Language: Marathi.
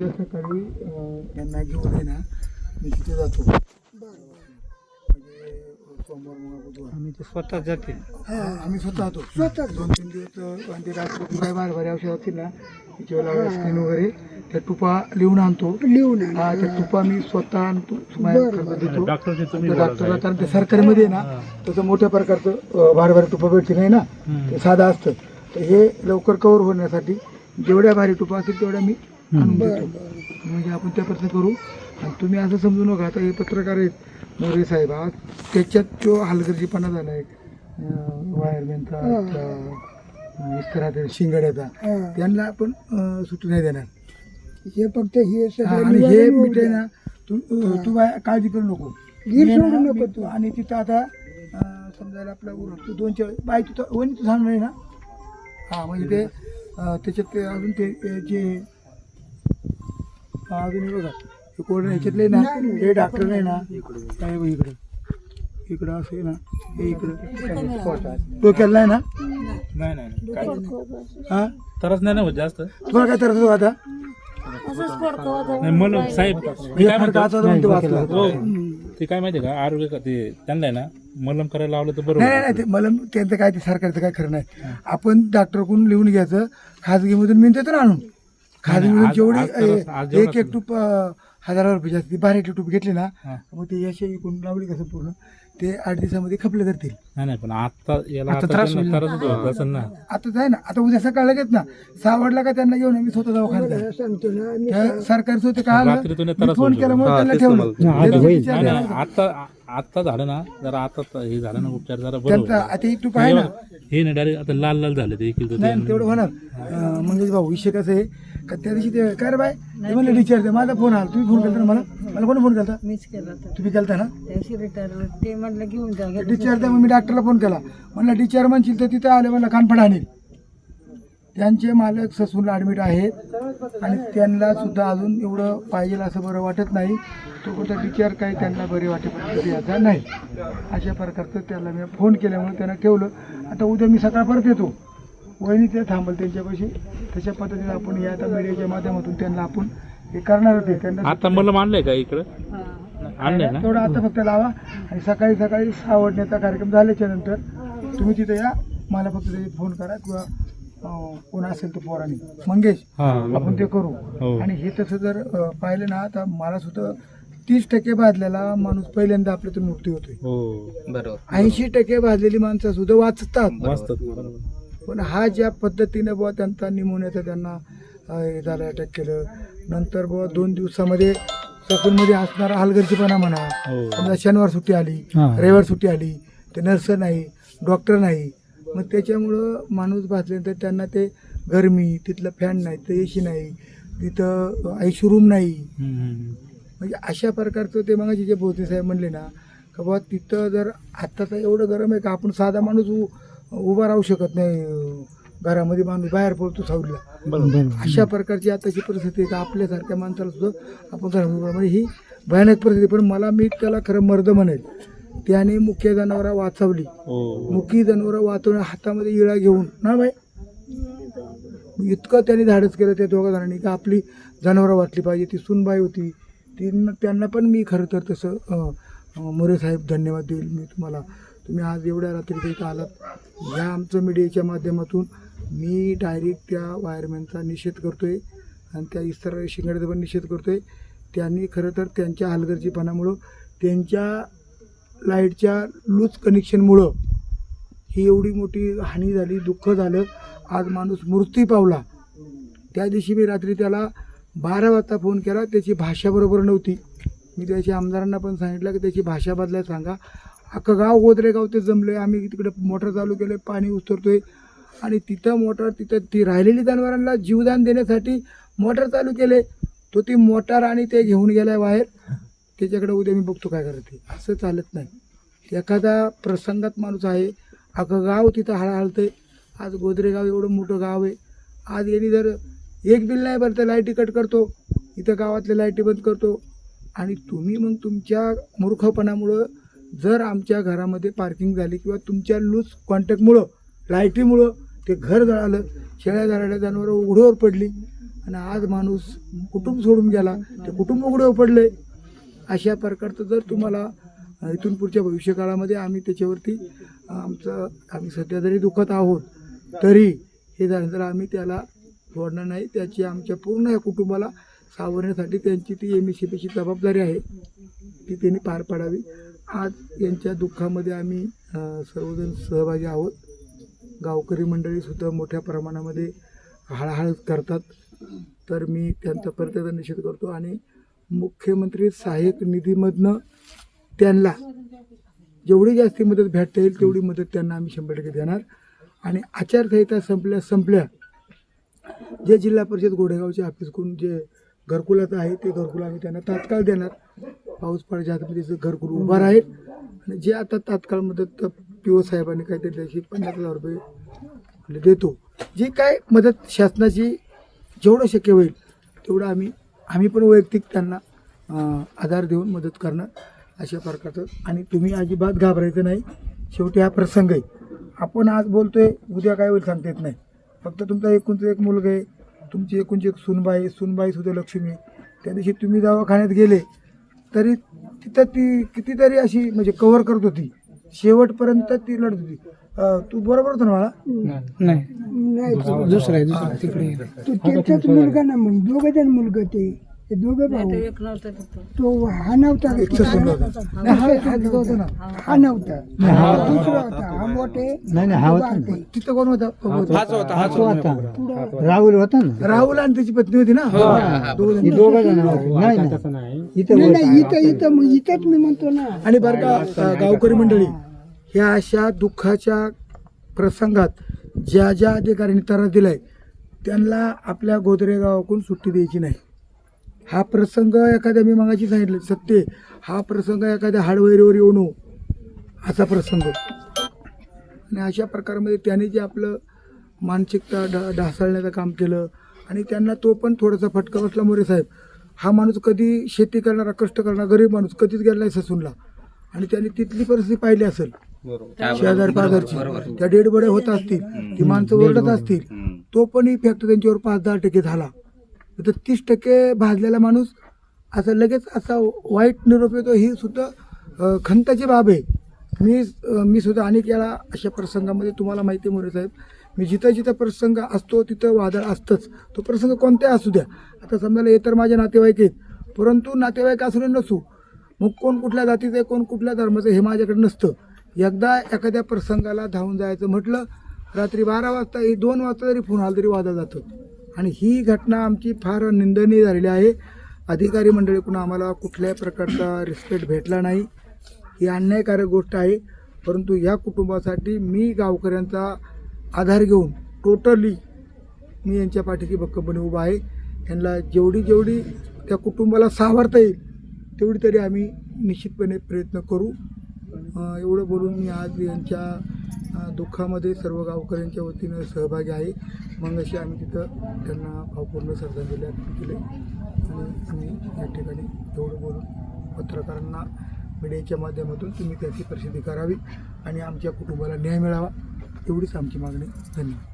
सकाळी त्यांना घेऊन आहे ना मी तिथे जातो. म्हणजे सोमवार मंगळवार आम्ही ते स्वतः जाते हा, आम्ही स्वतः जातो. स्वतः. दोन तीन दिवस आणि ते डॉक्टर काय बार औषध असतील ना. त्याच्यावर स्किन वगैरे त्या टुपा लिहून आणतो. लिहून हा त्या टुपा मी स्वतः आणतो देतो डॉक्टरला कारण ते सरकारमध्ये आहे. ना त्याचं मोठ्या प्रकारचं भारी भारी टुपा भेटते नाही ना? ते साधं असतं. तर हे लवकर कव्हर होण्यासाठी जेवढ्या भारी टुपा असतील तेवढ्या मी म्हणजे आपण त्या प्रयत्न करू. आणि तुम्ही असं समजू नका आता हे पत्रकार आहेत. मोरे साहेब आज त्याच्यात जो हलगर्जीपणा झाला आहे वायरमॅनचा शिंगाड्याचा त्यांना आपण सुटू नाही देणार. हे फक्त हे हा, आणि हे मिटे. ना तू तू बाय- काळजी करू नको. गिर सोडू नको मी- आणि तिथं आता समजायला आपला उर- तू दोन चार बाय तू वणी तू आहे ना? हा म्हणजे ते अं, त्याच्यात ते अजून ते ते जे अजून हे बघा. हे कोण ह्याच्यातले ना हे डॉक्टर नाही ना काय इकडं? इकडं असं आहे ना हे इकडं. डोक्याला नाही ना? नाही नाही काय हा? तरच नाही ना होत जास्त? तुम्हाला काय त्रास होतो आता? नाही साहेब मी काय म्हणतो? फडकाचा म्हणते वाचला. हो. ते काय माहिती का? आरोग्य का ते त्यांना आहे ना मलम करायला लावलं तर बरोबर नाही ते मला त्यांचं काय ते सरकारचं काय खरं नाही. आपण डॉक्टरकडून लिहून घ्यायचं खाजगीमधून मिळते तर आणून. खाजगीमधून आज- जेवढी आज एक एक टूप अं, हजारावर रुपये जास्त. बारा टूप घेतली ना हा. मग ते यश इकून लावली कसं पूर्ण? ते आठ दिवसामध्ये खपले जातील. नाही नाही पण आता याला आता आता त्रास त्यांना होईल. त्रास होत असेल ना. आता आहे ना आता उद्या सकाळ लगेच ना सहा वाजला का त्यांना घेऊन मी स्वतः दवाखान्यात सांगतो ना मी त्या सरकारचं होते काय आलं? रात्री तुला मी त्रास फोन होतो. केल्यामुळे त्यांना ठेवलं. ते नाही, विचार नाही, द्यायला. आता आता झालं ना जरा आता त- हे झालं ना उपचार जरा त्यांचा आता एक टूप आहे ना. हे ना डायरेक्ट आता लाल लाल झाले ते एक किलो नाही तेवढं होणार. अं, मंगेश भाऊ विषय कसं आहे? का त्या दिवशी ते काय रे बाय? ते म्हणले डिचार्ज माझा फोन आला. तुम्ही फोन केला ना मला? मला कोणी फोन केला मीच केला होता. तुम्ही केलता ना? त्याशी रिटायर ते म्हटलं घेऊन जा घरी. डिचार्ज मग मी डॉक्टरला फोन केला. म्हणलं डिचार्ज म्हणशील तर तिथे आले मला कानफड आणील. त्यांचे मालक ससूनला ॲडमिट आहेत. आणि त्यांना सुद्धा अजून एवढं पाहिजे असं बरं वाटत नाही. तो कुठं डिचार्ज काही त्यांना बरे वाटेपर्यंत याचा नाही. अशा प्रकारचं त्याला मी फोन केल्यामुळे त्यांना ठेवलं. आता उद्या मी सकाळ परत येतो. वहिनी ते थांबल त्यांच्यापाशी. तशा पद्धतीने आपण या आता मीडियाच्या माध्यमातून त्यांना आपण हे करणार होते. त्यांना आता मला मानलंय का इकडं? आणलंय ना? तेवढं आता फक्त लावा. आणि सकाळी सकाळी सावडण्याचा कार्यक्रम झाल्याच्यानंतर तुम्ही तिथे या. मला फक्त त्याची फोन करा किंवा अं, कोण असेल तर पोराने. मंगेश हा आपण ते करू. हो. आणि हे तसं जर अं, पाहिलं ना तर मला सुद्धा तीस टक्के भाजलेला माणूस पहिल्यांदा आपल्यातून मृत्यू होतोय. हो. ऐंशी टक्के भाजलेली माणसं सुद्धा वाचतात. वाचतात बरोबर. पण हा ज्या पद्धतीने बुवा त्यांचा निमोनियाचा त्यांना हे झालं अटॅक केलं नंतर बुवा दोन दिवसामध्ये ससूनमध्ये असणारा हलगर्जीपणा म्हणा हो समजा शनिवार सुट्टी आली. रविवार सुट्टी आली ते नर्स नाही डॉक्टर नाही मग त्याच्यामुळं माणूस भाजल्यानंतर त्यांना ते गरमी तिथलं फॅन नाही तर एसी नाही तिथं आयशी रूम नाही. म्हणजे अशा प्रकारचं ते मग जे भोसले साहेब म्हणले ना का बाबा तिथं जर आत्ताचं एवढं गरम आहे का आपण साधा माणूस उभा राहू शकत नाही घरामध्ये माणूस बाहेर पडतो सावलीला. बरोबर. अशा प्रकारची आताची परिस्थिती आहे का आपल्यासारख्या माणसाला सुद्धा आपण घरामध्ये. म्हणजे ही भयानक परिस्थिती पण मला मी त्याला खरं मर्द म्हणेल. त्याने मुख्य जनावरं वाचवली. हो. मुकी जनावरं वाचवण्या हातामध्ये इळा घेऊन ना बाई? इतकं त्यांनी धाडस केलं त्या दोघा जणांनी का आपली जनावरं वाचली पाहिजे. ती सुनबाई होती. ती त्यांना पण मी खरं तर तसं मोरे साहेब धन्यवाद देईल. मी तुम्हाला तुम्ही आज एवढ्या रात्री इथं आलात. ह्या आमचं मीडियाच्या माध्यमातून मी डायरेक्ट त्या वायरमॅनचा निषेध करतो आहे आणि त्या इस्तर शिंगाड्याचा पण निषेध करतो आहे त्यांनी खरं तर त्यांच्या हलगर्जीपणामुळं त्यांच्या लाईटच्या लूज कनेक्शनमुळं ही एवढी मोठी हानी झाली दुःख झालं. आज माणूस मृत्यू पावला. त्या दिवशी मी रात्री त्याला बारा वाजता फोन केला. त्याची भाषा बरोबर नव्हती. मी त्याच्या आमदारांना पण सांगितलं की त्याची भाषा बदलायला सांगा. अख्खं गाव गोदरेगाव ते जमले आम्ही तिकडे मोटर चालू केले पाणी उतरतोय. आणि तिथं मोटर तिथं ती राहिलेली जनावरांना जीवदान देण्यासाठी मोटर चालू केले तो ती मोटार आणि ते घेऊन गेलाय बाहेर. त्याच्याकडे उद्या मी बघतो काय करते. असं चालत नाही. एखादा प्रसंगात माणूस आहे. अख्खं गाव तिथं हळहळतंय. आज गोदरेगाव एवढं मोठं गाव आहे. आज यांनी जर एक बिल नाही भरतं लाईटी कट करतो. इथं गावातल्या लाईटी बंद करतो. आणि तुम्ही मग तुमच्या मूर्खपणामुळं जर आमच्या घरामध्ये पार्किंग झाली किंवा तुमच्या लूज कॉन्टॅक्टमुळं लाईटीमुळं ते घर जळालं शेळ्या जळाल्या जनावरं उघड्यावर पडली आणि आज माणूस कुटुंब सोडून गेला ते कुटुंब उघड्यावर पडले अशा प्रकारचं जर तुम्हाला इथून पुढच्या भविष्यकाळामध्ये आम्ही त्याच्यावरती आमचं आम्ही सध्या जरी दुखत आहोत तरी हे झाल्यानंतर आम्ही त्याला सोडणार नाही. त्याची आमच्या पूर्ण या कुटुंबाला सावरण्यासाठी त्यांची ती एम एस सी पीची जबाबदारी आहे. ती त्यांनी पार पाडावी. आज यांच्या दुःखामध्ये आम्ही सर्वजण सहभागी आहोत. गावकरी मंडळीसुद्धा मोठ्या प्रमाणामध्ये हळहळ करतात. तर मी त्यांचा परत निषेध करतो आणि मुख्यमंत्री सहाय्यक निधीमधनं त्यांना जेवढी जास्ती मदत भेटता येईल तेवढी मदत त्यांना आम्ही शंभर टक्के देणार. आणि आचारसंहिता संपल्या संपल्या जे जिल्हा परिषद गोडेगावचे ऑफिसकडून जे घरकुलाचं आहे ते घरकुल आम्ही त्यांना तात्काळ देणार. पाऊस पडायच्या आतमध्ये जे घरकुल उभार आहेत आणि जे आता तात्काळ मदत पी ओ साहेबांनी काहीतरी त्याची पन्नास हजार रुपये आपले देतो. जी काय मदत शासनाची जेवढं शक्य होईल तेवढं आम्ही आम्ही पण वैयक्तिक त्यांना अं, आधार देऊन मदत करणार अशा प्रकारचं. आणि तुम्ही अजिबात घाबरायचं नाही. शेवटी हा प्रसंग आहे. आपण आज बोलतोय उद्या काय होईल सांगता येत नाही. फक्त तुमचा एकूणच एक मुलगा आहे. तुमची एकूणची एक सुनबाई सुनबाई सुद्धा लक्ष्मी. त्या दिवशी तुम्ही दवाखान्यात गेले तरी तिथं ती कितीतरी अशी म्हणजे कव्हर करत होती. शेवटपर्यंत ती लढत होती. अं, तू बरोबर होतं ना मला नाही. दुसरा आहे दुसरा तिकडे तो त्यांचाच मुलगा ना मग. दोघं जण मुलगा ते. ते दोघं भाऊ. नाही एक नव्हतं तिथं. तो हा नव्हता एकच नाही, हा हा होता ना. हा. नव्हता. दुसरा होता. हा मोठे. नाही नाही हा होता ना. तिथं कोण होता? हाच होता राहुल होता ना? राहुल आणि त्याची पत्नी होती ना? दोघं जण. ही दोघं जण होते. नाही नाही. इथं नाही होता. नाही इथं इथं मग इथंच मी म्हणतो ना. आणि बरं का अ, गावकरी मंडळी ह्या अशा दुःखाच्या प्रसंगात ज्या ज्या अधिकाऱ्यांनी त्रास दिलाय त्यांना आपल्या गोदरे गावाकडून सुट्टी द्यायची नाही. हा प्रसंग एखाद्या मी मगाशी सांगितलं सत्य. हा प्रसंग एखाद्या हाडवैरीवर येऊ नो असा प्रसंग. आणि अशा प्रकारामध्ये त्याने जे आपलं मानसिकता ढा ढासळण्याचं काम केलं आणि त्यांना तो पण थोडासा फटका बसला मोरे साहेब. हा माणूस कधी शेती करणारा कष्ट करणारा गरीब माणूस कधीच गेला नाही ससूनला. आणि त्यांनी तिथली परिस्थिती पाहिली असेल. शेजार पाजारची त्या डेड बडे होत असतील. ती माणसं ओरडत असतील. तो पण इफेक्ट त्यांच्यावर पाच दहा टक्के झाला. तर तीस टक्के भाजलेला माणूस असा लगेच असा वाईट निरोप येतो. ही सुद्धा खंताची बाब आहे. मी मी सुद्धा अनेक वेळा अशा प्रसंगामध्ये तुम्हाला माहिती मोरे साहेब. मी जिथं जिथं प्रसंग असतो तिथं वादळ असतंच. तो प्रसंग कोणताही असू द्या. आता समजायला हे तर माझे नातेवाईक आहेत. परंतु नातेवाईक असू नसू. मग कोण कुठल्या जातीचं आहे कोण कुठल्या धर्माचं हे माझ्याकडे नसतं. एकदा एखाद्या प्रसंगाला धावून जायचं म्हटलं रात्री बारा वाजता ही दोन वाजता जरी फोन आला तरी वादा जातं. आणि ही घटना आमची फार निंदनीय झालेली आहे. अधिकारी मंडळीकडून आम्हाला कुठल्याही प्रकारचा रिस्पेक्ट भेटला नाही. ही अन्यायकारक गोष्ट आहे. परंतु या कुटुंबासाठी मी गावकऱ्यांचा आधार घेऊन टोटली मी यांच्या पाठीशी भक्कमपणे उभा आहे. यांना जेवढी जेवढी त्या कुटुंबाला सावरता येईल तेवढी तरी आम्ही निश्चितपणे प्रयत्न करू. एवढं बोलून मी आज यांच्या दुःखामध्ये सर्व गावकऱ्यांच्या वतीनं सहभागी आहे. मग अशी आम्ही तिथं त्यांना भावपूर्ण श्रद्धांजली अर्पण केली. आणि आम्ही या ठिकाणी एवढं बोलून पत्रकारांना मीडियाच्या माध्यमातून तुम्ही त्याची प्रसिद्धी करावी आणि आमच्या कुटुंबाला न्याय मिळावा एवढीच आमची मागणी. धन्यवाद.